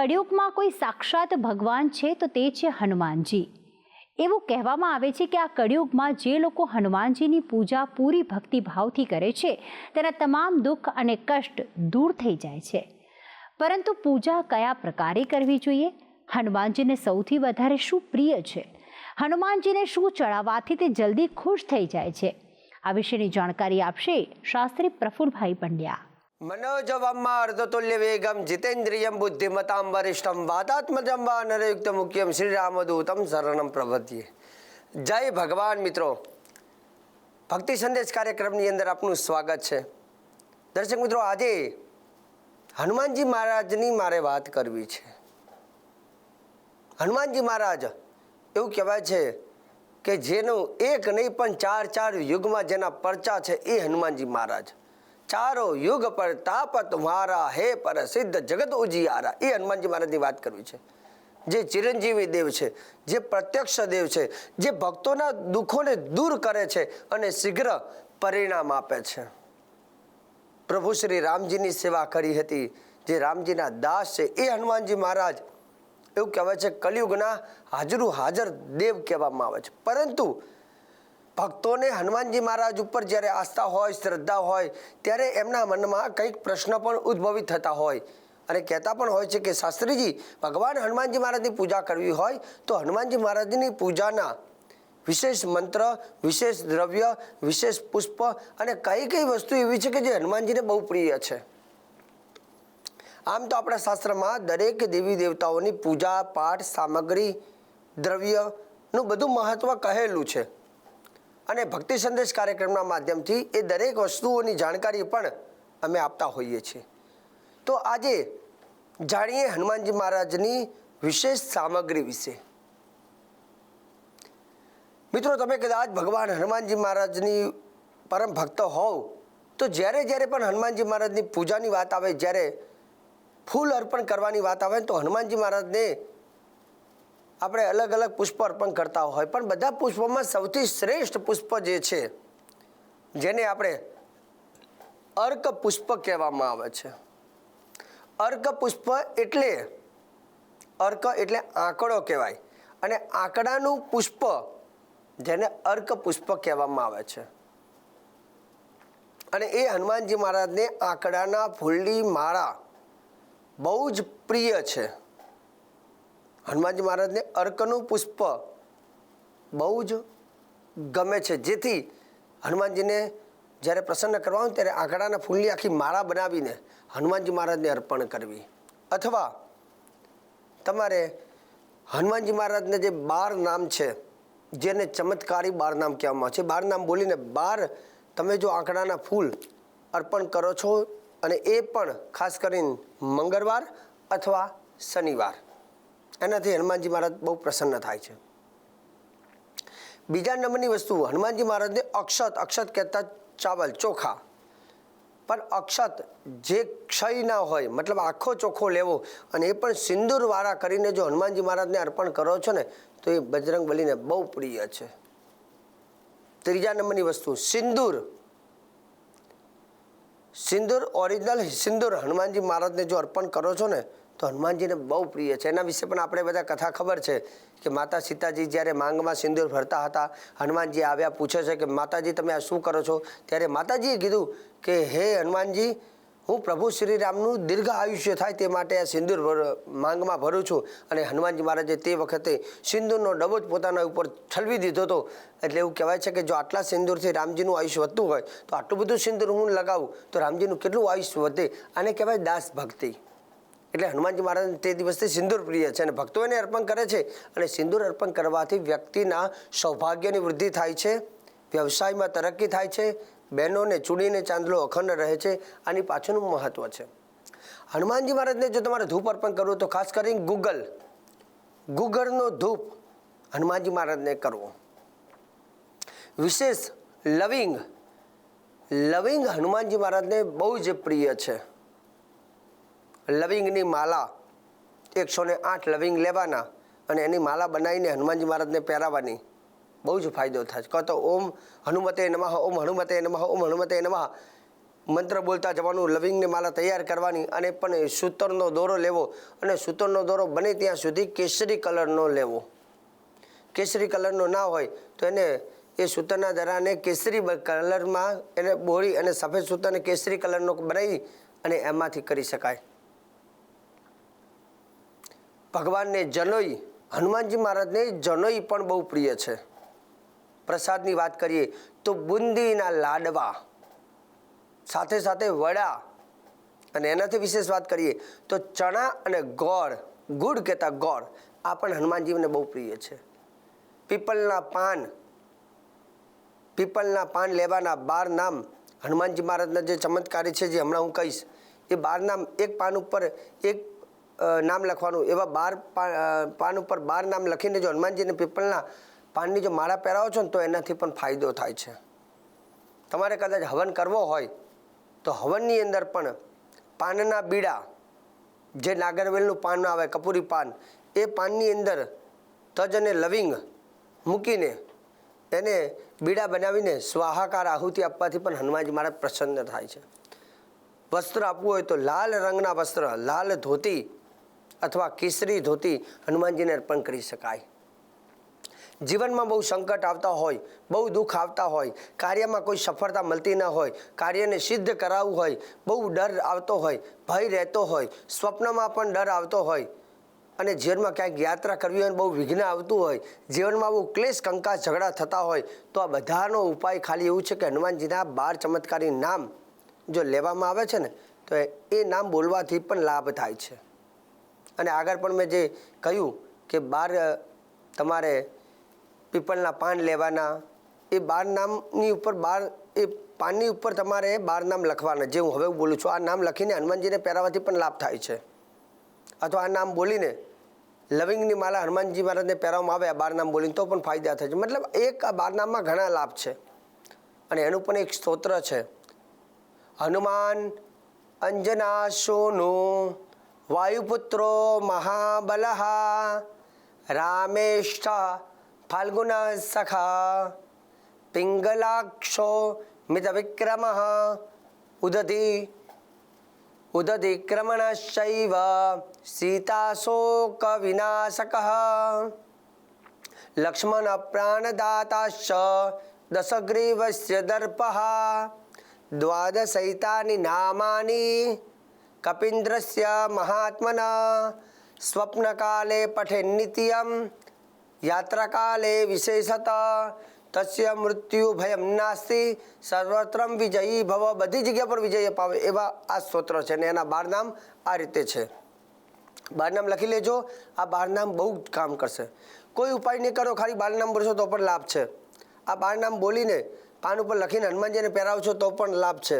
કળિયુગમાં કોઈ સાક્ષાત ભગવાન છે તો તે છે હનુમાનજી. એવું કહેવામાં આવે છે કે આ કળિયુગમાં જે લોકો હનુમાનજીની પૂજા પૂરી ભક્તિભાવથી કરે છે, તેના તમામ દુઃખ અને કષ્ટ દૂર થઈ જાય છે. પરંતુ પૂજા કયા પ્રકારે કરવી જોઈએ? હનુમાનજીને સૌથી વધારે શું પ્રિય છે? હનુમાનજીને શું ચડાવવાથી તે જલ્દી ખુશ થઈ જાય છે? આ વિશેની જાણકારી આપશે શાસ્ત્રી પ્રફુલભાઈ પંડ્યા. મનોજવમ્મા અર્ધતુલ્ય વેગમ જીતેન્દ્રિયમ બુદ્ધિમતામ વરિષ્ઠમ વાતાત્મજમ વા નરયુક્ત મુખ્યમ શ્રી રામદૂતમ શરણમ પ્રભત્યે જય ભગવાન મિત્રો ભક્તિ સંદેશ કાર્યક્રમની અંદર આપનું સ્વાગત છે। દર્શક મિત્રો, આજે હનુમાનજી મહારાજની મારે વાત કરવી છે। હનુમાનજી મહારાજ, એવું કહેવાય છે કે જેનું એક નહીં પણ ચાર ચાર યુગમાં જેના પરચા છે એ હનુમાનજી મહારાજ. ચારો યુગ પર તાપત વારા હે પર સિદ્ધ જગત ઉજિયારા. એ હનુમાનજી મહારાજની વાત કરવી છે. જે ચિરંજીવી દેવ છે, જે પ્રત્યક્ષ દેવ છે, જે ભક્તોના દુઃખોને દૂર કરે છે અને શીઘ્ર પરિણામ આપે છે. પ્રભુ શ્રી રામજીની સેવા કરી હતી, જે રામજીના દાસ છે, એ હનુમાનજી મહારાજ, એવું કહેવાય છે, કલિયુગના હાજરું હાજર દેવ કહેવામાં આવે છે. પરંતુ ભક્તોને હનુમાનજી મહારાજ ઉપર જ્યારે આસ્થા હોય, શ્રદ્ધા હોય, ત્યારે એમના મનમાં કંઈક પ્રશ્ન પણ ઉદ્ભવિત થતા હોય. અને કહેતા પણ હોય છે કે, શાસ્ત્રીજી, ભગવાન હનુમાનજી મહારાજની પૂજા કરવી હોય, તો હનુમાનજી મહારાજની પૂજાના વિશેષ મંત્ર, વિશેષ દ્રવ્ય, વિશેષ પુષ્પ અને કઈ કઈ વસ્તુ એવી છે કે જે હનુમાનજીને બહુ પ્રિય છે? આમ તો આપણા શાસ્ત્રમાં દરેક દેવી દેવતાઓની પૂજા, પાઠ, સામગ્રી, દ્રવ્યનું બધું મહત્ત્વ કહેલું છે. અને ભક્તિ સંદેશ કાર્યક્રમના માધ્યમથી એ દરેક વસ્તુઓની જાણકારી પણ અમે આપતા હોઈએ છીએ. તો આજે જાણીએ હનુમાનજી મહારાજની વિશેષ સામગ્રી વિશે. મિત્રો, તમે કદાચ ભગવાન હનુમાનજી મહારાજની પરમ ભક્ત હોવ, તો જ્યારે જ્યારે પણ હનુમાનજી મહારાજની પૂજાની વાત આવે, જ્યારે ફૂલ અર્પણ કરવાની વાત આવે, તો હનુમાનજી મહારાજને આપણે અલગ અલગ પુષ્પ અર્પણ કરતા હોય. પણ બધા પુષ્પોમાં સૌથી શ્રેષ્ઠ પુષ્પ જે છે, જેને આપણે અર્ક પુષ્પ કહેવામાં આવે છે. અર્ક પુષ્પ એટલે, અર્ક એટલે આંકડો કહેવાય. અને આંકડાનું પુષ્પ જેને અર્ક પુષ્પ કહેવામાં આવે છે. અને એ હનુમાનજી મહારાજને આંકડાના ફૂલની માળા બહુ જ પ્રિય છે. હનુમાનજી મહારાજને અર્કનું પુષ્પ બહુ જ ગમે છે. જેથી હનુમાનજીને જ્યારે પ્રસન્ન કરવા હોય ત્યારે આંકડાના ફૂલની આખી માળા બનાવીને હનુમાનજી મહારાજને અર્પણ કરવી. અથવા તમારે હનુમાનજી મહારાજને જે બાર નામ છે, જેને ચમત્કારી બાર નામ કહેવામાં આવે છે. બાર નામ બોલીને બાર તમે જો આંકડાના ફૂલ અર્પણ કરો છો અને એ પણ ખાસ કરીને મંગળવાર અથવા શનિવાર. એનાથી હનુમાનજી મહારાજ બહુ પ્રસન્ન થાય છે. બીજા નંબરની વસ્તુ, હનુમાનજી મહારાજને અક્ષત અક્ષત કહેતા ચાવલ, ચોખા. પણ અક્ષત જે ક્ષય ના હોય, મતલબ આખો ચોખ્ખો લેવો અને એ પણ સિંદૂરવાળા કરીને જો હનુમાનજી મહારાજને અર્પણ કરો છો ને, તો એ બજરંગ બલીને બહુ પ્રિય છે. ત્રીજા નંબરની વસ્તુ, સિંદૂર. સિંદૂર ઓરિજિનલ સિંદૂર હનુમાનજી મહારાજને જો અર્પણ કરો છો ને તો હનુમાનજીને બહુ પ્રિય છે. એના વિશે પણ આપણે બધા કથા ખબર છે કે માતા સીતાજી જ્યારે માંગમાં સિંદૂર ભરતા હતા, હનુમાનજી આવ્યા પૂછે છે કે, માતાજી, તમે આ શું કરો છો? ત્યારે માતાજીએ કીધું કે, હે હનુમાનજી, હું પ્રભુ શ્રીરામનું દીર્ઘ આયુષ્ય થાય તે માટે આ સિંદૂર માંગમાં ભરું છું. અને હનુમાનજી મહારાજે તે વખતે સિંદૂરનો ડબો જ પોતાના ઉપર છલવી દીધો હતો. એટલે એવું કહેવાય છે કે, જો આટલા સિંદૂરથી રામજીનું આયુષ્ય વધતું હોય, તો આટલું બધું સિંદૂર હું લગાવું, તો રામજીનું કેટલું આયુષ્ય વધે? આને કહેવાય દાસ ભક્તિ એટલે હનુમાનજી મહારાજ તે દિવસથી સિંદૂર પ્રિય છે અને ભક્તો એને અર્પણ કરે છે. અને સિંદૂર અર્પણ કરવાથી વ્યક્તિના સૌભાગ્યની વૃદ્ધિ થાય છે, વ્યવસાયમાં તરક્કી થાય છે, બહેનોને ચૂડીને ચાંદલો અખંડ રહે છે, આની પાછળનું મહત્ત્વ છે. હનુમાનજી મહારાજને જો તમારે ધૂપ અર્પણ કરવું તો ખાસ કરીને ગૂગલ, ગૂગલનો ધૂપ હનુમાનજી મહારાજને કરવો. વિશેષ લવિંગ લવિંગ હનુમાનજી મહારાજને બહુ જ પ્રિય છે. લવિંગની માલા એકસો ને આઠ લવિંગ લેવાના અને એની માલા બનાવીને હનુમાનજી મહારાજને પહેરાવવાની બહુ જ ફાયદો થાય કાં તો ઓમ હનુમતે નમઃ, ઓમ હનુમતે નમઃ, ઓમ હનુમતે નમઃ. મંત્ર બોલતા જવાનું, લવિંગની માલા તૈયાર કરવાની અને પણ સૂતરનો દોરો લેવો અને સૂતરનો દોરો બને ત્યાં સુધી કેસરી કલરનો લેવો. કેસરી કલરનો ના હોય તો એને એ સૂતરના દરાને કેસરી કલરમાં એને બોળી અને સફેદ સૂતરને કેસરી કલરનો બનાવી અને એમાંથી કરી શકાય. ભગવાનને જનોઈ, હનુમાનજી મહારાજને જનોઈ પણ બહુ પ્રિય છે. પ્રસાદની વાત કરીએ તો બુંદીના લાડવા, સાથે સાથે વડા અને એનાથી વિશેષ વાત કરીએ તો ચણા અને ગોળ, ગુડ કહેતા ગોળ, આ પણ હનુમાનજીને બહુ પ્રિય છે. પીપલના પાન પીપલના પાન લેવાના બાર નામ હનુમાનજી મહારાજના જે ચમત્કારી છે જે હમણાં હું કહીશ, એ બાર નામ એક પાન ઉપર એક નામ લખવાનું. એવા બાર પાન ઉપર બાર નામ લખીને જો હનુમાનજીને પીપલના પાનની જો માળા પહેરાવો છો ને તો એનાથી પણ ફાયદો થાય છે. તમારે કદાચ હવન કરવો હોય તો હવનની અંદર પણ પાનના બીડા, જે નાગરવેલનું પાન આવે, કપૂરી પાન, એ પાનની અંદર તજ અને લવિંગ મૂકીને એને બીડા બનાવીને સ્વાહાકાર આહુતિ આપવાથી પણ હનુમાનજી મહારાજ પ્રસન્ન થાય છે. વસ્ત્ર આપવું હોય તો લાલ રંગના વસ્ત્ર, લાલ ધોતી અથવા કેસરી ધોતી હનુમાનજીને અર્પણ કરી શકાય. જીવનમાં બહુ સંકટ આવતા હોય, બહુ દુઃખ આવતા હોય, કાર્યમાં કોઈ સફળતા મળતી ન હોય, કાર્યને સિદ્ધ કરાવવું હોય, બહુ ડર આવતો હોય, ભય રહેતો હોય, સ્વપ્નમાં પણ ડર આવતો હોય અને જીવનમાં ક્યાંક યાત્રા કરવી હોય બહુ વિઘ્ન આવતું હોય, જીવનમાં બહુ ક્લેશ કંકાસ ઝઘડા થતા હોય, તો આ બધાનો ઉપાય ખાલી એવું છે કે હનુમાનજીના બાર ચમત્કારી નામ જો લેવામાં આવે છે ને, તો એ નામ બોલવાથી પણ લાભ થાય છે. અને આગળ પણ મેં જે કહ્યું કે બાર તમારે પીપળના પાન લેવાના, એ બાર નામની ઉપર બાર, એ પાનની ઉપર તમારે બાર નામ લખવાના, જે હું હવે બોલું છું. આ નામ લખીને હનુમાનજીને પહેરાવાથી પણ લાભ થાય છે. અથવા આ નામ બોલીને લવિંગની માલા હનુમાનજી મહારાજને પહેરવામાં આવે, આ બાર નામ બોલીને, તો પણ ફાયદા થાય છે. મતલબ એક આ બાર નામમાં ઘણા લાભ છે. અને એનું પણ એક સ્તોત્ર છે. હનુમાન અંજના સોનુ વાયુપુત્રો મહાબલ રામેષ્ઠ ફાલ્ગુન સખા પિંગલાક્ષો મિત વિક્રમ ઉદધી ઉદધિક્રમણશૈવ સીતાશોક વિનાશક લક્ષ્મણ પ્રાણદાતાશ્ચ દશગ્રીવસ્ય દર્પ દ્વાદશૈતાની નામાની કપિન્દ્રસ્ય મહાત્મના સ્વપ્નકાલે પઠે નિત્યમ યાત્રાકાલે વિશેષત તસ્ય મૃત્યુ ભયમ નાસ્તિ સર્વત્રમ વિજયી ભવ બધી જગ્યા પર વિજય અપાવે એવા આ સ્તોત્ર છે અને એના બાર નામ આ રીતે છે બારનામ લખી લેજો આ બારનામ બહુ જ કામ કરશે કોઈ ઉપાય નહીં કરો ખાલી બારનામ બોલશો તો પણ લાભ છે આ બારનામ બોલીને પાન ઉપર લખીને હનુમાનજીને પહેરાવશો તો પણ લાભ છે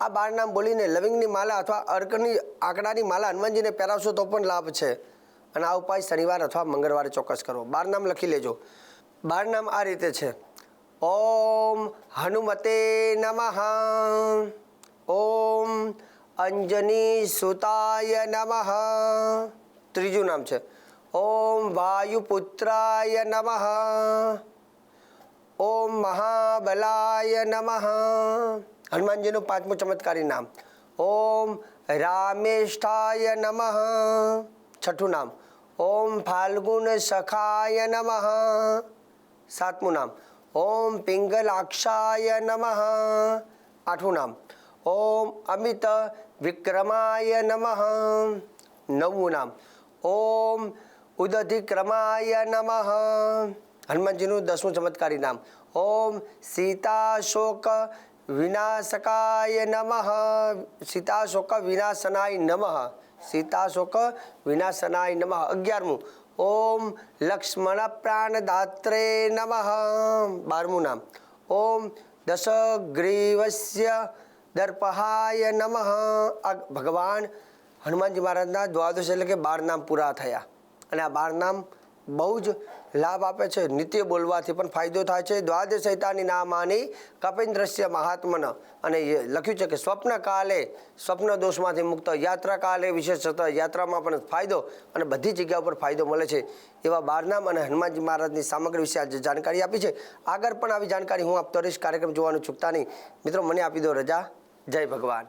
આ બારનામ બોલીને લવિંગની માલા અથવા અર્કની આંકડાની માલા હનુમાનજીને પહેરાવશો તો પણ લાભ છે. અને આ ઉપાય શનિવાર અથવા મંગળવારે ચોક્કસ કરો બારનામ લખી લેજો. બારનામ આ રીતે છે. ઓમ હનુમતે નમઃ. ઓમ અંજની સુતાય નમઃ. ત્રીજું નામ છે. ઓમ વાયુપુત્રાય નમઃ. ઓમ મહાબલાય નમઃ. હનુમાનજીનું પાંચમું ચમત્કારી નામ ઓમ રામેષ્ઠાય નમઃ છઠ્ઠું નામ ઓમ ફાલ્ગુન સખાય નમઃ સાતમું નામ ઓમ પિંગલાક્ષાય નમઃ આઠમું નામ ઓમ અમિત વિક્રમાય નમઃ નવમું નામ ઓમ ઉદધિક્રમાય નમઃ હનુમાનજીનું દસમું ચમત્કારી નામ ઓમ સીતાશોક વિનાશકાય નમઃ સીતાશોક વિનાશનાય નમઃ સીતાશોક વિનાશનાય નમઃ અગિયારમું ઓમ લક્ષ્મણ પ્રાણદાત્રે નમઃ બારમું નામ ઓમ દશગ્રીવસ્ય દર્પહાય નમઃ ભગવાન હનુમાનજી મહારાજના દ્વાદશ એટલે કે બાર નામ પૂરા થયા. અને આ બાર નામ બહુ જ લાભ આપે છે. નિત્ય બોલવાથી પણ ફાયદો થાય છે. દ્વાદશ સહિતાની નામાની કપિન્દ્રશ્ય મહાત્મન. અને લખ્યું છે કે સ્વપ્ન કાલે સ્વપ્ન દોષમાંથી મુક્ત, યાત્રા કાલે વિશેષ થતા યાત્રામાં પણ ફાયદો અને બધી જગ્યા ઉપર ફાયદો મળે છે. એવા બારનામ અને હનુમાનજી મહારાજની સામગ્રી વિશે આજે જાણકારી આપી છે. આગળ પણ આવી જાણકારી હું આપતો રહીશ કાર્યક્રમ જોવાનું ચૂકતા નહીં. મિત્રો, મને આપી દો રજા. જય ભગવાન.